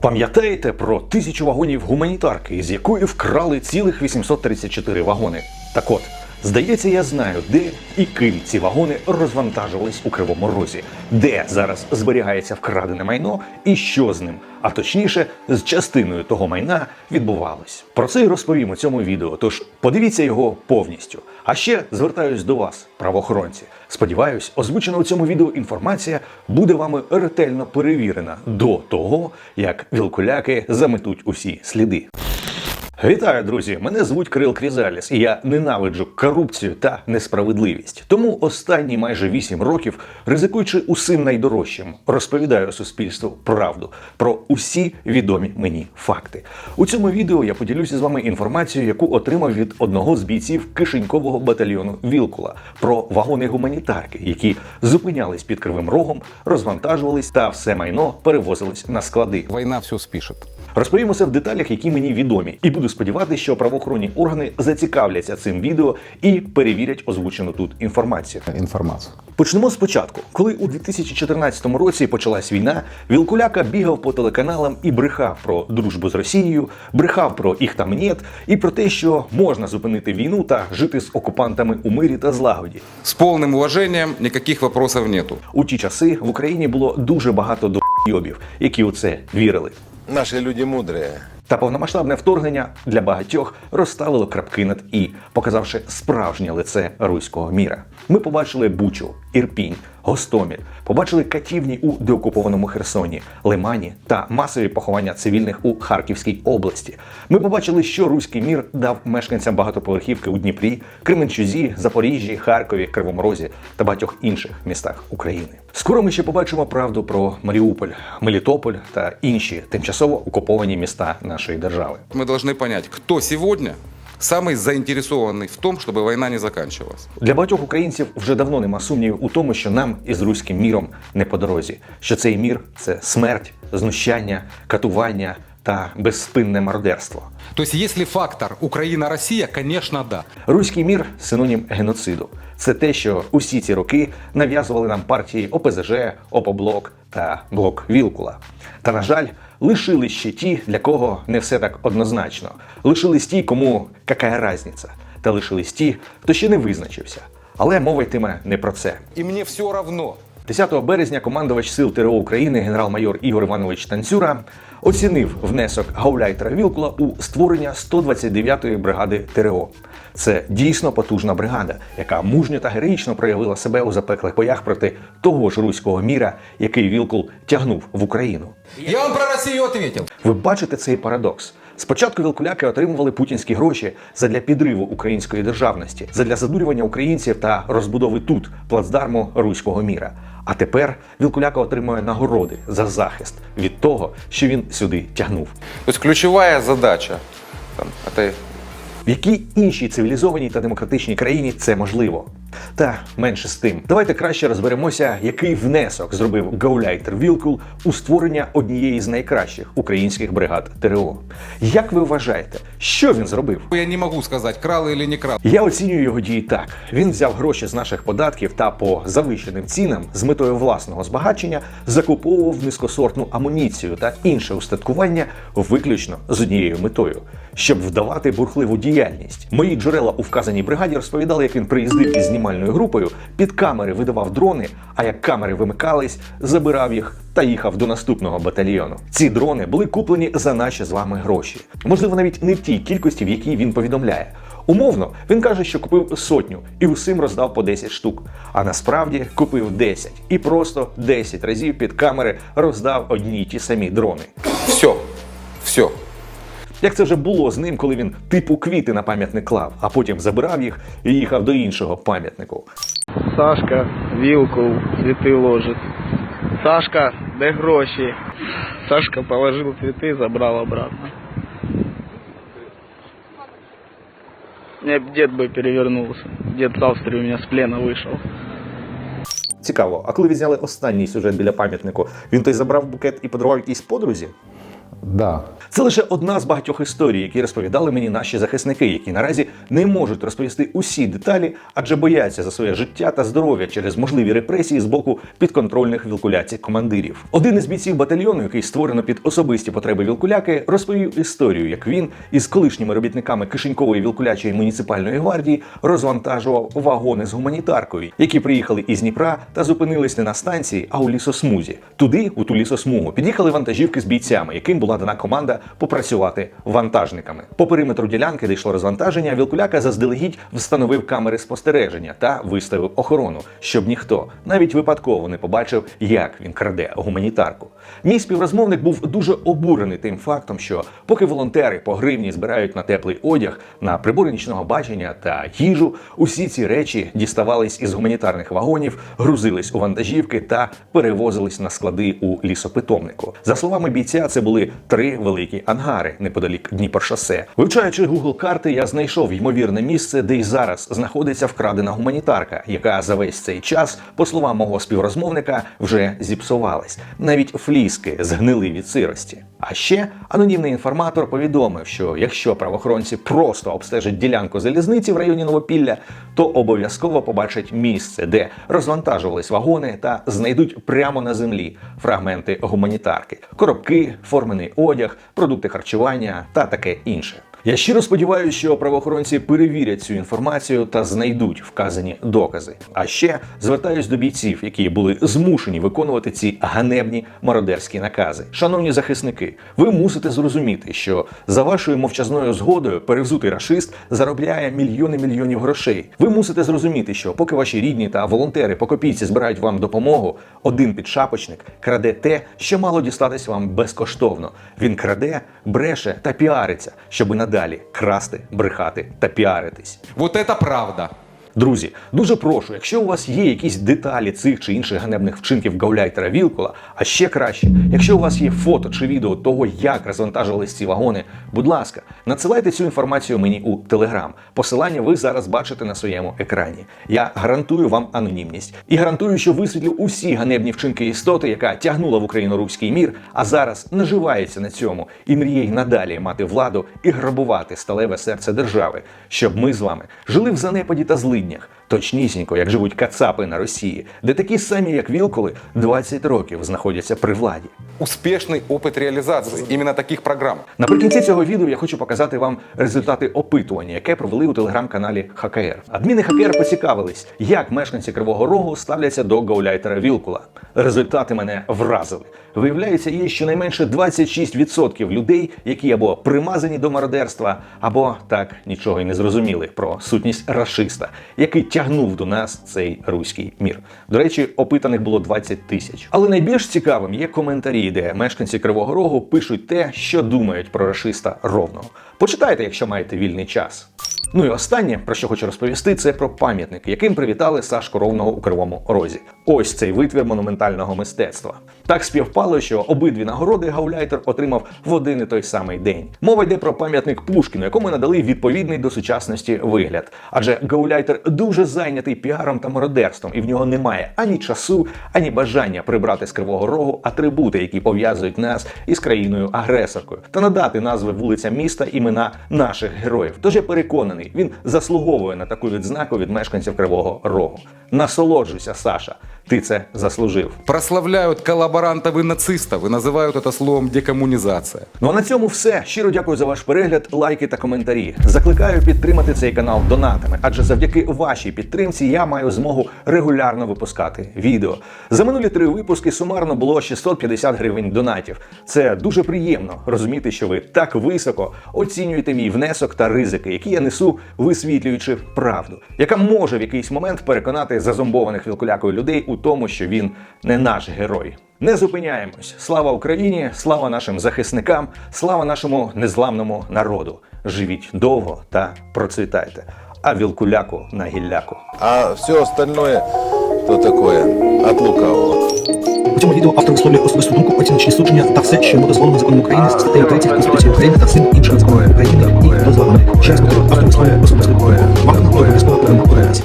Пам'ятаєте про тисячу вагонів гуманітарки, з якої вкрали цілих 834 вагони? Так от, здається, я знаю, де і ким ці вагони розвантажувались у Кривому Розі, де зараз зберігається вкрадене майно і що з ним, а точніше, з частиною того майна відбувалось. Про це й розповім у цьому відео. Тож подивіться його повністю. А ще звертаюсь до вас, правоохоронці. Сподіваюсь, озвучена у цьому відео інформація буде вами ретельно перевірена до того, як вілкуляки заметуть усі сліди. Вітаю, друзі! Мене звуть Кирил Крізаліс, і я ненавиджу корупцію та несправедливість. Тому останні майже 8 років, ризикуючи усім найдорожчим, розповідаю суспільству правду про усі відомі мені факти. У цьому відео я поділюся з вами інформацією, яку отримав від одного з бійців кишенькового батальйону Вілкула про вагони гуманітарки, які зупинялись під кривим рогом, розвантажувались та все майно перевозились на склади. Война все спишет. Розповім усе в деталях, які мені відомі, і буду сподіватися, що правоохоронні органи зацікавляться цим відео і перевірять озвучену тут інформацію. Информацию. Почнемо спочатку. Коли у 2014 році почалась війна, Вілкуляка бігав по телеканалам і брехав про дружбу з Росією, брехав про їх там нет і про те, що можна зупинити війну та жити з окупантами у мирі та злагоді. С полным уважением никаких вопросов нету. У ті часи в Україні було дуже багато дойобів, які у це вірили. Наши люди мудрые. Та повномасштабне вторгнення для багатьох розставило крапки над і, показавши справжнє лице руського міра. Ми побачили Бучу, Ірпінь, Гостоміль, побачили катівні у деокупованому Херсоні, Лимані та масові поховання цивільних у Харківській області. Ми побачили, що руський мір дав мешканцям багатоповерхівки у Дніпрі, Кременчузі, Запоріжжі, Харкові, Кривому Розі та багатьох інших містах України. Скоро ми ще побачимо правду про Маріуполь, Мелітополь та інші тимчасово окуповані міста нашої держави. Мы должны понять, кто сегодня самый заинтересованный в том, чтобы война не заканчивалась. Для багатьох українців вже давно нема сумнівів у тому, що нам із руським міром не по дорозі. Що цей мір це смерть, знущання, катування та безспинне мародерство. То есть, если фактор Украина-Россия, конечно, да. Руський мір синонім геноциду. Це те, що усі ці роки нав'язували нам партії ОПЗЖ, ОПОБЛОК та Блок Вілкула. Та, на жаль, лишились ще ті, для кого не все так однозначно. Лишились ті, кому какая разниця. Та лишились ті, хто ще не визначився. Але мова йтиме не про це. І мені все равно. 10 березня командувач сил ТРО України генерал-майор Ігор Іванович Танцюра оцінив внесок гауляйтера Вілкула у створення 129-ї бригади ТРО. Це дійсно потужна бригада, яка мужньо та героїчно проявила себе у запеклих боях проти того ж руського міра, який Вілкул тягнув в Україну. Я вам про Россию ответил. Ви бачите цей парадокс. Спочатку вілкуляки отримували путінські гроші задля підриву української державності, задля задурювання українців та розбудови тут плацдарму руського міра. А тепер вілкуляка отримує нагороди за захист від того, що він сюди тягнув. То есть ключевая задача там, это В якій іншій цивілізованій та демократичній країні це можливо? Та менше з тим, давайте краще розберемося, який внесок зробив гауляйтер Вілкул у створення однієї з найкращих українських бригад ТРО. Як ви вважаєте, що він зробив? Я не могу сказать, крал или не крал. Я оцінюю його дії так: він взяв гроші з наших податків та по завищеним цінам з метою власного збагачення закуповував низькосортну амуніцію та інше устаткування виключно з однією метою, щоб вдавати бурхливу діяльність. Мої джерела у вказаній бригаді розповідали, як він приїздив із знімальною групою, під камери видавав дрони. А як камери вимикались, забирав їх та їхав до наступного батальйону. Ці дрони були куплені за наші з вами гроші. Можливо, навіть не в тій кількості, в якій він повідомляє. Умовно, він каже, що купив сотню і усім роздав по 10 штук. А насправді купив 10 і просто 10 разів під камери роздав одні й ті самі дрони. все. Все. Як це вже було з ним, коли він типу квіти на пам'ятник клав, а потім забирав їх і їхав до іншого пам'ятнику. Сашка вілку цвіти ложить. Сашка, де гроші? Сашка положив цвіти, забрав обратно. Мне б дед бы перевернулся. Дед в Австрии у меня с плена вышел. Цікаво, а коли відзняли останній сюжет біля пам'ятнику, він той забрав букет і подарував якійсь подрузі? Да. Це лише одна з багатьох історій, які розповідали мені наші захисники, які наразі не можуть розповісти усі деталі, адже бояться за своє життя та здоров'я через можливі репресії з боку підконтрольних вілкуляці командирів. Один із бійців батальйону, який створено під особисті потреби вілкуляки, розповів історію, як він із колишніми робітниками кишенькової вілкулячої муніципальної гвардії розвантажував вагони з гуманітаркою, які приїхали із Дніпра та зупинились не на станції, а у лісосмузі. Туди, у ту лісосмугу, під'їхали вантажівки з бійцями, яким була дана команда попрацювати вантажниками. По периметру ділянки, де йшло розвантаження, Вілкуляка заздалегідь встановив камери спостереження та виставив охорону, щоб ніхто навіть випадково не побачив, як він краде гуманітарку. Мій співрозмовник був дуже обурений тим фактом, що поки волонтери по гривні збирають на теплий одяг, на прибори нічного бачення та їжу, усі ці речі діставались із гуманітарних вагонів, грузились у вантажівки та перевозились на склади у лісопитомнику. За словами бійця, це були три великі ангари неподалік Дніпршосе. Вивчаючи Google карти, я знайшов ймовірне місце, де й зараз знаходиться вкрадена гуманітарка, яка за весь цей час, по словам мого співрозмовника, вже зіпсувалась. Навіть фліски згнили від сирості. А ще анонімний інформатор повідомив, що якщо правоохоронці просто обстежать ділянку залізниці в районі Новопілля, то обов'язково побачать місце, де розвантажувались вагони та знайдуть прямо на землі фрагменти гуманітарки, коробки, формений одяг, продукти харчування та таке інше. Я щиро сподіваюся, що правоохоронці перевірять цю інформацію та знайдуть вказані докази. А ще звертаюсь до бійців, які були змушені виконувати ці ганебні мародерські накази. Шановні захисники, ви мусите зрозуміти, що за вашою мовчазною згодою перевзутий рашист заробляє мільйони мільйонів грошей. Ви мусите зрозуміти, що поки ваші рідні та волонтери по копійці збирають вам допомогу, один підшапочник краде те, що мало дістатись вам безкоштовно. Він краде, бреше та піариться, щоби надалі красти, брехати та піаритись. Вот это правда. Друзі, дуже прошу, якщо у вас є якісь деталі цих чи інших ганебних вчинків гауляйтера Вілкула, а ще краще, якщо у вас є фото чи відео того, як розвантажувались ці вагони, будь ласка, надсилайте цю інформацію мені у Телеграм. Посилання ви зараз бачите на своєму екрані. Я гарантую вам анонімність і гарантую, що висвітлю усі ганебні вчинки істоти, яка тягнула в Україну руський мір, а зараз наживається на цьому і мріє й надалі мати владу і грабувати сталеве серце держави, щоб ми з вами жили в занепаді та злиднях, точнісінько, як живуть кацапи на Росії, де такі самі, як Вілкули, 20 років знаходяться при владі. Успешный опыт реализации именно таких программ. Наприкінці цього відео я хочу показати вам результати опитування, яке провели у телеграм-каналі ХКР. Адміни ХКР поцікавились, як мешканці Кривого Рогу ставляться до гауляйтера Вілкула. Результати мене вразили. Виявляється, є щонайменше 26% людей, які або примазані до мародерства, або так нічого й не зрозуміли про сутність рашиста, який тягнув до нас цей руський мір. До речі, опитаних було 20 тисяч. Але найбільш цікавим є коментарі, де мешканці Кривого Рогу пишуть те, що думають про рашиста ровного. Почитайте, якщо маєте вільний час. Ну і останнє, про що хочу розповісти, це про пам'ятник, яким привітали Сашку Ровного у Кривому Розі. Ось цей витвір монументального мистецтва. Так співпало, що обидві нагороди Гауляйтер отримав в один і той самий день. Мова йде про пам'ятник Пушкіну, якому надали відповідний до сучасності вигляд. Адже Гауляйтер дуже зайнятий піаром та мародерством, і в нього немає ані часу, ані бажання прибрати з Кривого Рогу атрибути, які пов'язують нас із країною-агресоркою, та надати назви вулицям міста імена наших героїв. Тож я переконаний, він заслуговує на таку відзнаку від мешканців Кривого Рогу. Насолоджуйся, Саша. Ти це заслужив. Прославляют коллаборантов и нацистов и называют это словом декоммунизация. Ну а на цьому все. Щиро дякую за ваш перегляд, лайки та коментарі. Закликаю підтримати цей канал донатами, адже завдяки вашій підтримці я маю змогу регулярно випускати відео. За минулі три випуски сумарно було 650 гривень донатів. Це дуже приємно розуміти, що ви так високо оцінюєте мій внесок та ризики, які я несу, висвітлюючи правду, яка може в якийсь момент переконати зазомбованих вілкулякою людей у тому, що він не наш герой. Не зупиняємось. Слава Україні, слава нашим захисникам, слава нашому незламному народу. Живіть довго та процвітайте. А вілкуляку на гілляку. А все остальное, то такое, от лукавого. У цьому відео автор висловлює особисту думку, оціночні судження та все, що йому дозволено законом України з статтею 30 Конституції України та всім іншим законом України і дозволами. Ще раз повторюю, автор висловлює особисту думку. Вам обов'язково перемогти.